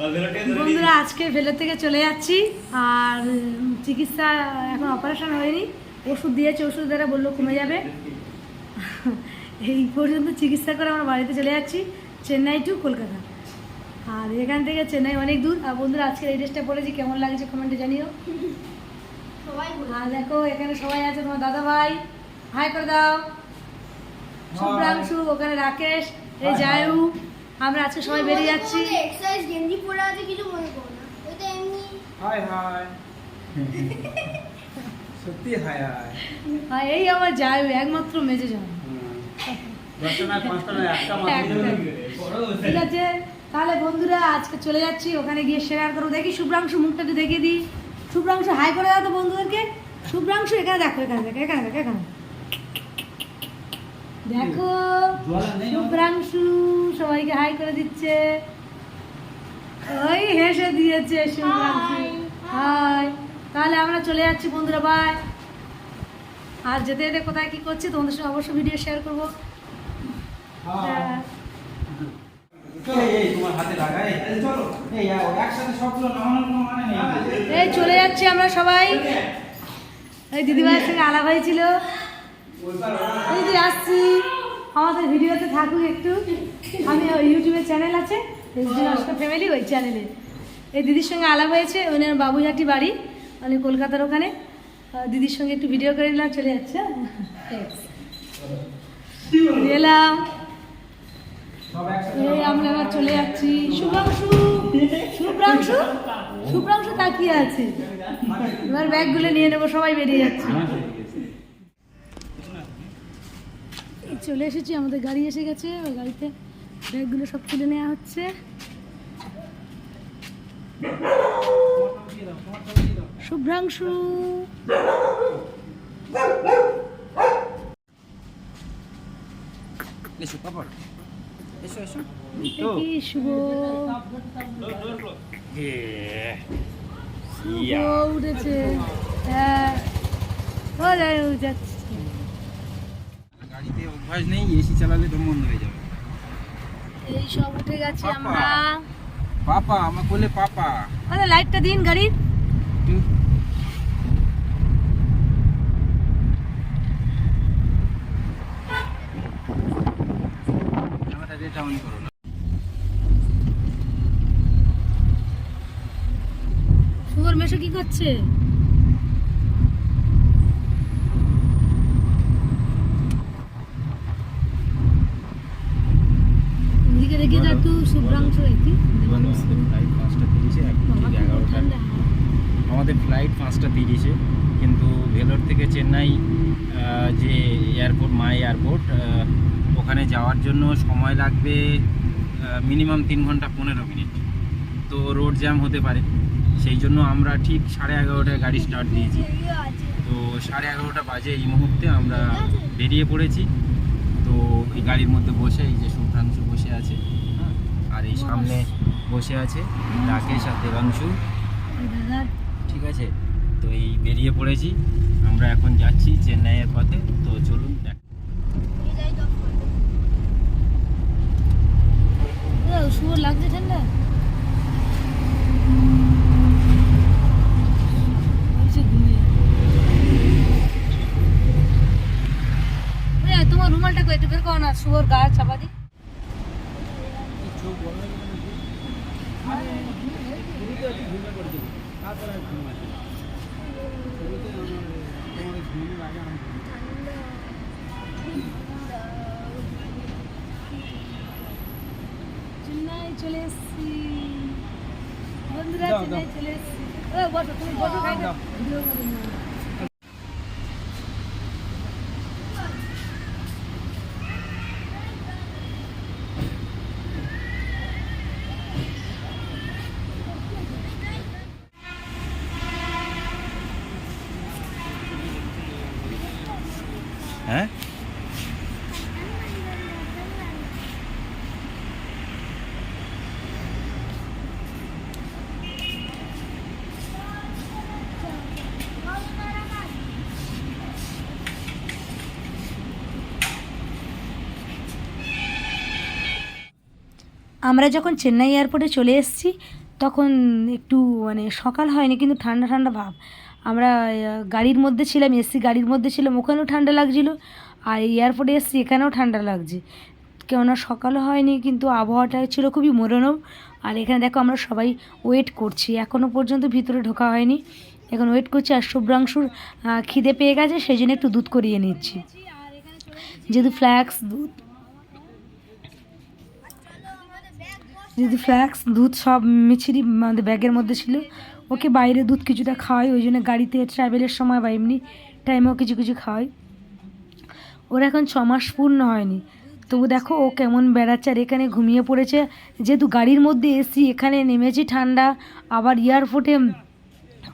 বন্ধুরা আজকে ভেলোর থেকে চলে যাচ্ছি। আর চিকিৎসা এখন অপারেশন হয়নি। ওষুধ দিয়েছে ওষুধ দ্বারা বলল কমে যাবে। এই পর্যন্ত চিকিৎসা করে আমরা বাড়িতে চলে যাচ্ছি চেন্নাই টু কলকাতা। আর এখান থেকে চেন্নাই অনেক দূর। আর বন্ধুরা আজকে এই ড্রেসটা পরেছি কেমন লাগছে কমেন্টে জানিও। সবাই আর দেখো এখানে সবাই আছে তোমার দাদা ভাই। হাই করে দাও। শুভ্রাংশু ওখানে রাকেশ এই জায়ু আমরা আজকে সবাই বেরিয়ে যাচ্ছি। এক্সারসাইজ গেঞ্জি পরে আছে কিছু মনে করো না। ওইটা এমনি। High high. সত্যি হাই হাই। আর এই আমার জায়ু একমাত্র মেজে মাত্র ঠিক আছে তাহলে বন্ধুরা আজকে চলে যাচ্ছি ওখানে গিয়ে শেয়ার দেখি শুভ্রাংশু মুখটা একটু দেখিয়ে দিই। শুভ্রাংশু হাই করে দাও তো বন্ধুদেরকে। শুভ্রাংশু এখানে দেখো এখানে দেখো এখানে দেখো এখানে দেখো শুভ্রাংশু সবাইকে হাই করে দিচ্ছে। ওই হেসে দিয়েছে শুভ্রাংশু। হাই তাহলে আমরা চলে যাচ্ছি বন্ধুরা বাই আর যেতে যেতে কোথায় কি করছি তোমাদের সঙ্গে অবশ্যই ভিডিও শেয়ার করব। হ্যাঁ। এই, এই, তোমার হাতে লাগাই চলো। এই আও, একসাথে সবগুলো নামানোর কোনো মানে নেই। এই চলে যাচ্ছি আমরা সবাই। এই দিদিভাইয়ের সঙ্গে আলাপ হয়েছিল। এই যে আসছি। আমাদের ভিডিওতে থাকুক একটু। আমি ইউটিউবের চ্যানেল আছে ফ্যামিলি ওই চ্যানেলে এই দিদির সঙ্গে আলাপ হয়েছে ওনার বাবুঝাটি বাড়ি মানে কলকাতার ওখানে। দিদির সঙ্গে একটু ভিডিও করে নিলাম, চলে যাচ্ছে। এলাম। এই আমরা এবার চলে যাচ্ছি। শুভ্রাংশু শুভ্রাংশু শুভ্রাংশু তাকিয়ে আছে। এবার ব্যাগগুলো নিয়ে নেব, সবাই বেরিয়ে যাচ্ছে এই চলে এসেছি আমাদের গাড়ি এসে গেছে ওই গাড়িতে ব্যাগগুলো সব তুলে নেওয়া হচ্ছে। শুভ্রাংশু। এসো পাপা। এসো এসো। কি শুভ? শুভ উঠেছে। হ্যাঁ। যাচ্ছে গাড়িতে নেই এসি চালালে দম বন্ধ হয়ে যাবে। এই সব উঠে গেছি আমরা। পাপা আমার কোলে পাপা। মানে লাইটটা দিন গাড়ির ক্যামেরাটা অন করো না। শুভর মেশো কি করছে? এদিকে দেখি যা তুই শুভ্রাংশ একটি ফ্লাইট পাঁচটা তিরিশে বাবা এগারোটা আমাদের ফ্লাইট পাঁচটা তিরিশে কিন্তু ভেলোর থেকে চেন্নাই যে এয়ারপোর্ট মাই এয়ারপোর্ট ওখানে যাওয়ার জন্য সময় লাগবে মিনিমাম তিন ঘণ্টা পনেরো মিনিট। তো রোড জ্যাম হতে পারে। সেই জন্য আমরা ঠিক সাড়ে এগারোটায় গাড়ি স্টার্ট দিয়েছি। তো সাড়ে এগারোটা বাজে এই মুহূর্তে আমরা বেরিয়ে পড়েছি। তো এই গাড়ির মধ্যে বসে এই যে বসে আছে। আর এই সামনে বসে আছে রাকেশ আর দেবাংশু। ঠিক আছে? তো এই বেরিয়ে পড়েছি। আমরা এখন যাচ্ছি চেন্নাইয়ের পথে। তো চলুন দেখ ও, শুভর লাগছে তোমার রুমালটা একটু বের করো না শুভর গায়ে চাপা দি। চেন্নাই চলে এসেছি। বন্ধুরা চলে এসেছি। ও বসো তুমি বসো খাই আমরা যখন চেন্নাই এয়ারপোর্টে চলে এসেছি, তখন একটু মানে সকাল হয়নি, কিন্তু ঠান্ডা ঠান্ডা ভাব। আমরা গাড়ির মধ্যে ছিলাম, এসি গাড়ির মধ্যে ছিলাম, ওখানেও ঠান্ডা লাগছিল। আর এয়ারপোর্টে এসছি, এখানেও ঠান্ডা লাগছে। কেননা সকালও হয়নি, কিন্তু আবহাওয়াটা ছিল খুবই মনোরম। আর এখানে দেখো আমরা সবাই ওয়েট করছি এখনও পর্যন্ত ভিতরে ঢোকা হয়নি। এখন ওয়েট করছি, আর শুভ্রাংশুর খিদে পেয়ে গেছে, সেই জন্য একটু দুধ করিয়ে নিচ্ছি। যেহেতু ফ্ল্যাক্স দুধ যেহেতু ফ্ল্যাক্স দুধ সব মিছিরি, আমাদের ব্যাগের মধ্যে ছিল, ওকে বাইরে দুধ কিছুটা খাওয়াই, ওই জন্য গাড়িতে ট্রাভেলের সময় বা এমনি টাইমেও কিছু কিছু খাওয়াই। ওর এখন ছ মাস পূর্ণ হয়নি। তবু দেখো ও কেমন বেড়াচ্ছে আর এখানে ঘুমিয়ে পড়েছে। যেহেতু গাড়ির মধ্যে এসি এখানে নেমেছি ঠান্ডা, আবার এয়ারপোর্টে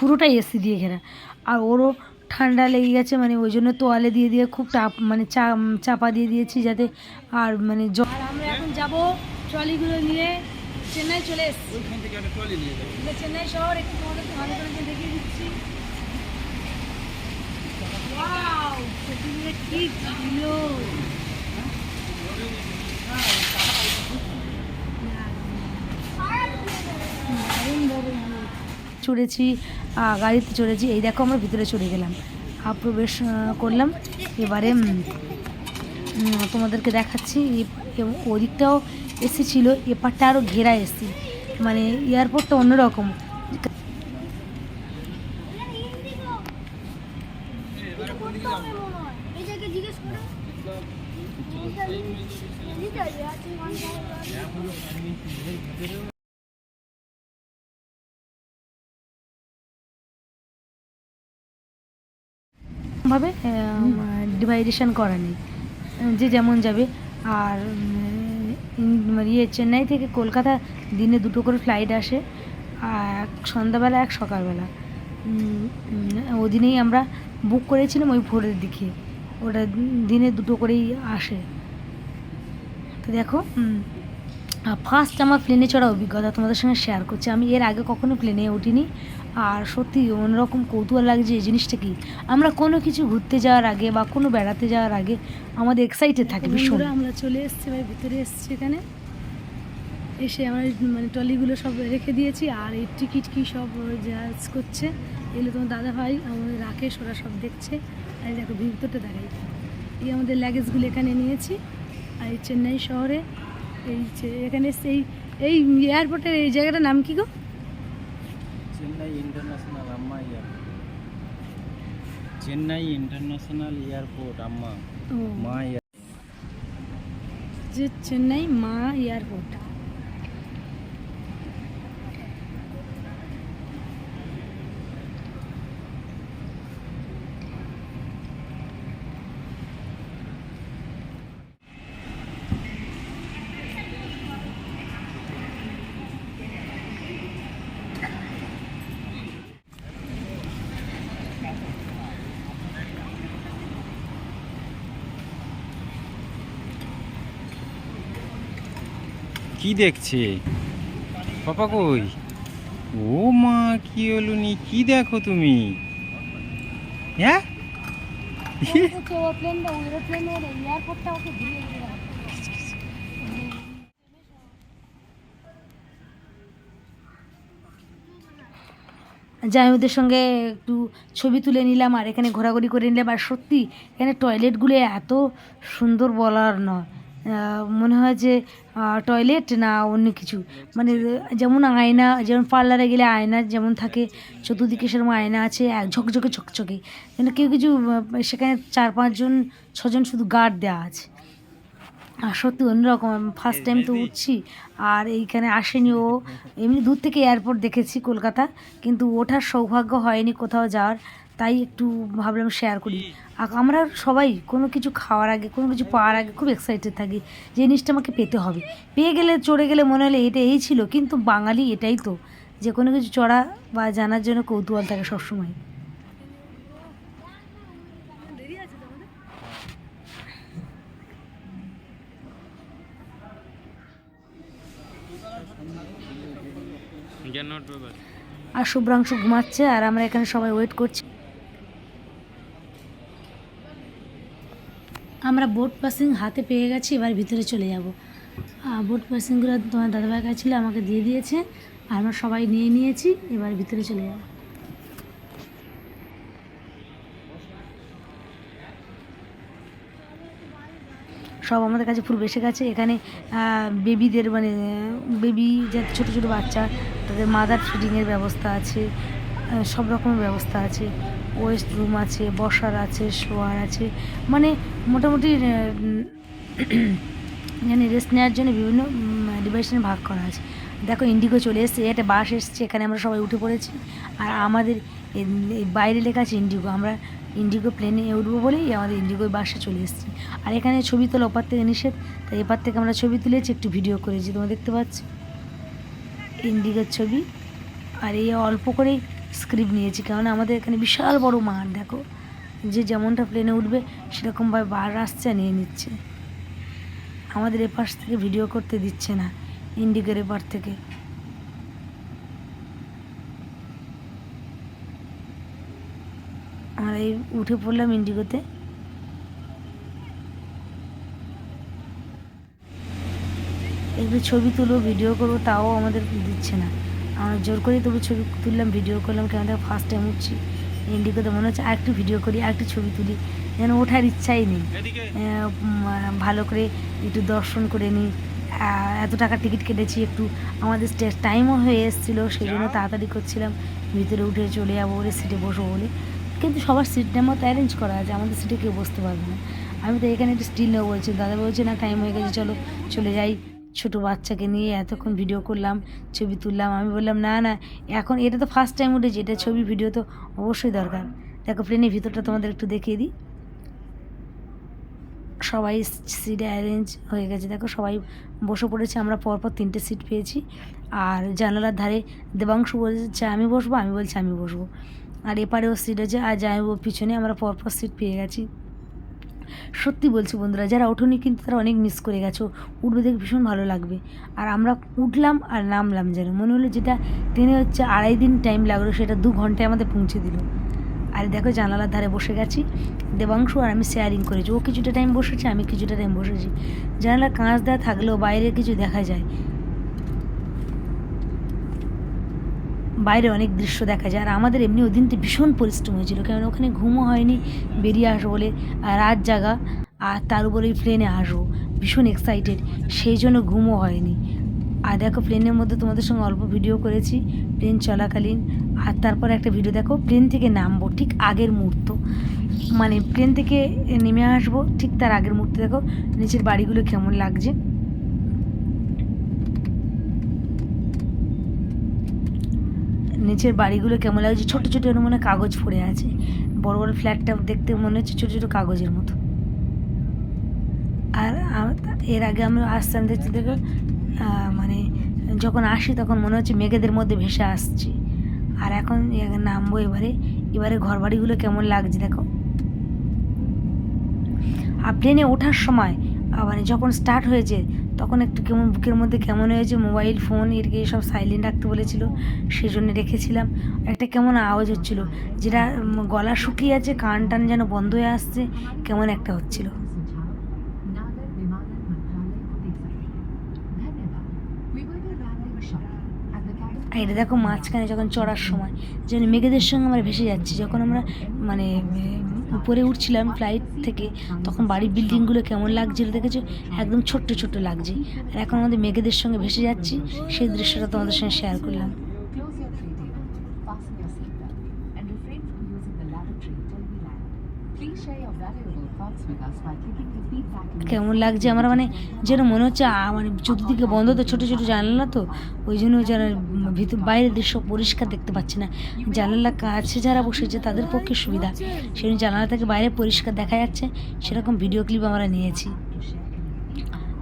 পুরোটাই এসি দিয়ে ঘেরা। আর ওরও ঠান্ডা লেগে গেছে মানে ওই জন্য তোয়ালে দিয়ে দিয়ে খুব টাপ মানে চা, চাপা দিয়ে দিয়েছি যাতে আর মানে জ- আর আমরা এখন যাব ট্রলিগুলো নিয়ে চেন্নাই চলে এসেছি। ওইখান থেকে একটা ট্রলি নিয়ে যাব। চেন্নাই শহর একটু তোমাদেরকে ভালো করে দেখিয়ে দিচ্ছি। কি ছিল? চড়েছি গাড়িতে চড়েছি। এই দেখো আমরা ভিতরে চড়ে গেলাম। প্রবেশ করলাম। এবারে তোমাদেরকে দেখাচ্ছি। ওদিকটাও এসি ছিল এপারটা আরও ঘেরা এসি মানে এয়ারপোর্টটা অন্যরকম। ভাবে ডিভাইডেশন করা নেই। যে যেমন যাবে আর ইয়ে চেন্নাই থেকে কলকাতা দিনে দুটো করে ফ্লাইট আসে, এক সন্ধ্যাবেলা, এক সকালবেলা। ওদিনেই আমরা বুক করেছিলাম ওই ভোরের দিকে। ওটা দিনে দুটো করেই আসে। তো দেখো ফার্স্ট আমার প্লেনে চড়া অভিজ্ঞতা তোমাদের সঙ্গে শেয়ার করছি। আমি এর আগে কখনো প্লেনে উঠিনি। আর সত্যি অন্যরকম কৌতূহল লাগছে এই জিনিসটা কি? আমরা কোনো কিছু ঘুরতে যাওয়ার আগে বা কোনো বেড়াতে যাওয়ার আগে আমাদের এক্সাইটেড থাকে ভীষণ আমরা চলে এসেছি ভাই ভিতরে এসেছি এখানে। এসে আমরা মানে ট্রলিগুলো সব রেখে দিয়েছি আর এই টিকিট কি সব জাজ করছে। এগুলো তোমার দাদা ভাই আমাদের রাকেশ ওরা সব দেখছে। আর দেখো ভিতরটা দেখাই। এই আমাদের লাগেজগুলো এখানে নিয়েছি। আর এই চেন্নাই শহরে এই যে- এখানে এসে এই এই এয়ারপোর্টের এই জায়গাটার নাম কি গো? Chennai international Amma airport Chennai international airport Amma মা এয়ার যে চেন্নাই মা এয়ারপোর্ট কি দেখছে? পাপা কই? ও মা, কি হলো নি? কি দেখো তুমি? হ্যাঁ? যাই ওদের সঙ্গে একটু ছবি তুলে নিলাম আর এখানে ঘোরাঘুরি করে নিলাম। আর সত্যি, এখানে টয়লেটগুলো এত সুন্দর বলার নয়। মনে হয় যে টয়লেট না অন্য কিছু। মানে যেমন আয়না যেমন পার্লারে গেলে আয়না যেমন থাকে চতুর্দিকে সেরকম আয়না আছে এক ঝকঝকে ঝকঝকে কিন্তু কেউ কিছু সেখানে চার পাঁচজন ছজন শুধু গার্ড দেওয়া আছে। আর সত্যি অন্যরকম ফার্স্ট টাইম তো উঠছি আর এইখানে আসেনি ও। এমনি দূর থেকে এয়ারপোর্ট দেখেছি কলকাতা কিন্তু ওঠার সৌভাগ্য হয়নি কোথাও যাওয়ার। তাই একটু ভাবলাম শেয়ার করি। আর আমরা সবাই কোনো কিছু খাওয়ার আগে কোনো কিছু পাওয়ার আগে খুব এক্সাইটেড থাকি যে জিনিসটা আমাকে পেতে হবে। পেয়ে গেলে চড়ে গেলে মনে হলে এটা এই ছিল কিন্তু বাঙালি এটাই তো যে কোনো কিছু চড়া বা জানার জন্য কৌতূহল থাকে সবসময়। আর শুভ্রাংশু ঘুমাচ্ছে আর আমরা এখানে সবাই ওয়েট করছি। আমরা বোট পাসিং হাতে পেয়ে গেছি, এবার ভিতরে চলে যাব। বোট পাসিংগুলো তোমার দাদাভাই কাছে আমাকে দিয়ে দিয়েছে, আর আমরা সবাই নিয়ে নিয়েছি, এবার ভিতরে চলে যাব। সব আমাদের কাছে ফুল বেসে গেছে, এখানে বেবিদের মানে বেবি যাতে ছোটো ছোটো বাচ্চা, তাদের মাদার ফিডিংয়ের ব্যবস্থা আছে সব রকমের ব্যবস্থা আছে। ওয়েস্ট রুম আছে, বসার আছে, শোয়ার আছে। মানে মোটামুটি এখানে রেস্ট নেওয়ার জন্য বিভিন্ন ডিভাইশনে ভাগ করা আছে। দেখো ইন্ডিগো চলে এসছে, একটা বাস এসছে, এখানে আমরা সবাই উঠে পড়েছি। আর আমাদের বাইরে লেখা আছে ইন্ডিগো আমরা ইন্ডিগো প্লেনে উঠবো বলেই আমাদের ইন্ডিগো বাসে চলে এসেছি। আর এখানে ছবি তোলা ওপার থেকে নিষেধ, তাই এপার থেকে আমরা ছবি তুলেছি, একটু ভিডিও করেছি, তোমরা দেখতে পাচ্ছ। ইন্ডিগোর ছবি, আর এই অল্প করেই স্ক্রিপ্ট নিয়েছি। কারণ আমাদের এখানে বিশাল বড় মাঠ, দেখো। যে যেমনটা প্লেনে উঠবে, সেরকমভাবে বার আসছে, নিয়ে নিচ্ছে। আমাদের এপাশ থেকে ভিডিও করতে দিচ্ছে না ইন্ডিগোর এপার থেকে। আর এই উঠে পড়লাম ইন্ডিগোতে একটু ছবি তুলবো ভিডিও করব, তাও আমাদের দিচ্ছে না। আমরা জোর করেই তবু ছবি তুললাম ভিডিও করলাম কেন দেখো ফার্স্ট টাইম উঠছি। ইন্ডিগোতে মনে হচ্ছে আরেকটু ভিডিও করি আরেকটু ছবি তুলি যেন ওঠার ইচ্ছাই নেই। ভালো করে একটু দর্শন করে নিই। এত টাকা টিকিট কেটেছি একটু আমাদের টাইমও হয়ে এসেছিল সেই জন্য তাড়াতাড়ি করছিলাম। ভিতরে উঠে চলে যাব বলে সিটে বসবো বলে। কিন্তু সবার সিটটা মতো অ্যারেঞ্জ করা আছে আমাদের সিটে কেউ বসতে পারবে না। আমি তো এখানে একটু স্টিল নেব বলছি দাদা বলছে না টাইম হয়ে গেছে চলো চলে যাই। ছোটো বাচ্চাকে নিয়ে এতক্ষণ ভিডিও করলাম, ছবি তুললাম। আমি বললাম, না না, এখন এটা তো ফার্স্ট টাইম উঠেছে, এটা ছবি ভিডিও তো অবশ্যই দরকার। দেখো প্লেনের ভিতরটা তোমাদের একটু দেখিয়ে দিই। সবাই সিটে অ্যারেঞ্জ হয়ে গেছে। দেখো সবাই বসে পড়েছে, আমরা পরপর তিনটে সিট পেয়েছি। আর জানালার ধারে দেবাংশু বলছে, আমি বসবো? আমি বলছি, আমি বসবো। আর এপারেও সিট আছে আর যাইবো পিছনে, আমরা পরপর সিট পেয়ে গেছি। সত্যি বলছি বন্ধুরা, যারা ওঠেনি কিন্তু তারা অনেক মিস করে গেছো। উঠবে দেখে ভীষণ ভালো লাগবে। আর আমরা উঠলাম আর নামলাম যেন। মনে হলো যেটা ট্রেনে হচ্ছে আড়াই দিন টাইম লাগল, সেটা দু ঘন্টায় আমাদের পৌঁছে দিল। আর দেখো জানালার ধারে বসে গেছি। দেবাংশু আর আমি শেয়ারিং করেছি। ও কিছুটা টাইম বসেছে, আমি কিছুটা টাইম বসেছি। জানালার কাঁচ দেওয়া থাকলেও বাইরে কিছু দেখা যায়। বাইরে অনেক দৃশ্য দেখা যায়। আর আমাদের এমনি ওদিন তো ভীষণ পরিশ্রম হয়েছিল। কারণ ওখানে ঘুমও হয়নি, বেরিয়ে আসব বলে আর রাত জাগা, আর তার উপরে প্লেনে আসব। ভীষণ এক্সাইটেড সেই জন্য ঘুমও হয়নি। আর দেখো, প্লেনের মধ্যে তোমাদের সঙ্গে অল্প ভিডিও করেছি, প্লেন চলাকালীন। আর তারপর একটা ভিডিও দেখো, প্লেন থেকে নামবো, ঠিক আগের মুহূর্ত। মানে প্লেন থেকে নেমে আসব, ঠিক তার আগের মুহূর্তে দেখো, নিচের বাড়িগুলো কেমন লাগছে। নিচের বাড়িগুলো কেমন লাগছে? ছোটো ছোটো এর মনে কাগজ পড়ে আছে। বড় বড় ফ্ল্যাটটা দেখতে মনে হচ্ছে ছোটো ছোটো কাগজের মতো। আর এর আগে আমরা আসতাম দেখছি দেখো মানে যখন আসি তখন মনে হচ্ছে মেঘেদের মধ্যে ভেসে আসছি। আর এখন নামবো এবারে। এবারে ঘর বাড়িগুলো কেমন লাগছে দেখো। আর প্লেনে ওঠার সময় মানে যখন স্টার্ট হয়েছে তখন একটু কেমন বুকের মধ্যে কেমন হয়েছে, মোবাইল ফোন এর সব সাইলেন্ট রাখতে বলেছিল সেই জন্য রেখেছিলাম। একটা কেমন আওয়াজ হচ্ছিল, যেটা গলা শুকিয়ে আছে, কান টান যেন বন্ধ হয়ে আসছে, কেমন একটা হচ্ছিল। আর এটা দেখো মাঝখানে যখন চড়ার সময়, যেন মেঘেদের সঙ্গে আমরা ভেসে যাচ্ছি, যখন আমরা মানে উপরে উঠছিলাম ফ্লাইট থেকে, তখন বাড়ির বিল্ডিংগুলো কেমন লাগছিল দেখেছ? একদম ছোট্ট ছোট্ট লাগছে। আর এখন আমাদের মেঘেদের সঙ্গে ভেসে যাচ্ছি, সেই দৃশ্যটা তোমাদের সঙ্গে শেয়ার করলাম। কেমন লাগছে আমার? মানে যেন মনে হচ্ছে মানে চতুর্দিকে বন্ধ তো ছোটো ছোটো জানালা তো, ওই জন্য যেন ভিতর বাইরের দৃশ্য পরিষ্কার দেখতে পাচ্ছি না। জানালা কাছে যারা বসেছে, তাদের পক্ষে সুবিধা। সেই জানালা থেকে বাইরে পরিষ্কার দেখা যাচ্ছে। সেরকম ভিডিও ক্লিপ আমরা নিয়েছি।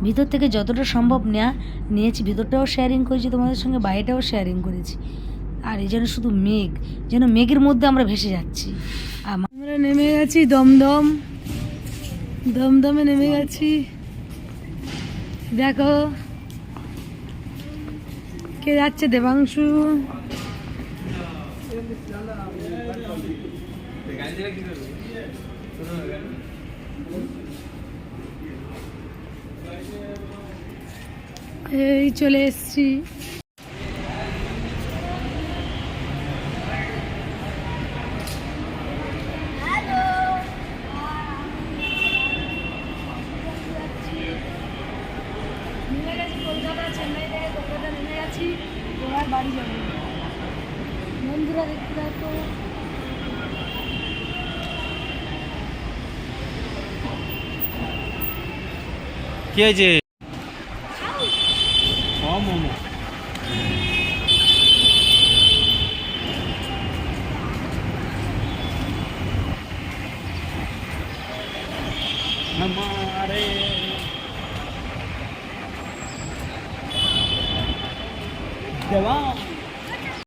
ভিতর থেকে যতটা সম্ভব নেওয়া নিয়েছি। ভিতরটাও শেয়ারিং করেছি, তোমাদের সঙ্গে বাইরেটাও শেয়ারিং করেছি। আর এই যেন শুধু মেঘ, যেন মেঘের মধ্যে আমরা ভেসে যাচ্ছি। আমরা নেমে গেছি দমদম। দমদমে নেমে গেছি। দেখো কে যাচ্ছে দেবাংশু? এই চলে এসছি আমরা চেন্নাই থেকে কলকাতা নেমে গেছি এবার বাড়ি যাব বন্ধুরা দেখতে থাকো কি হয়েছে?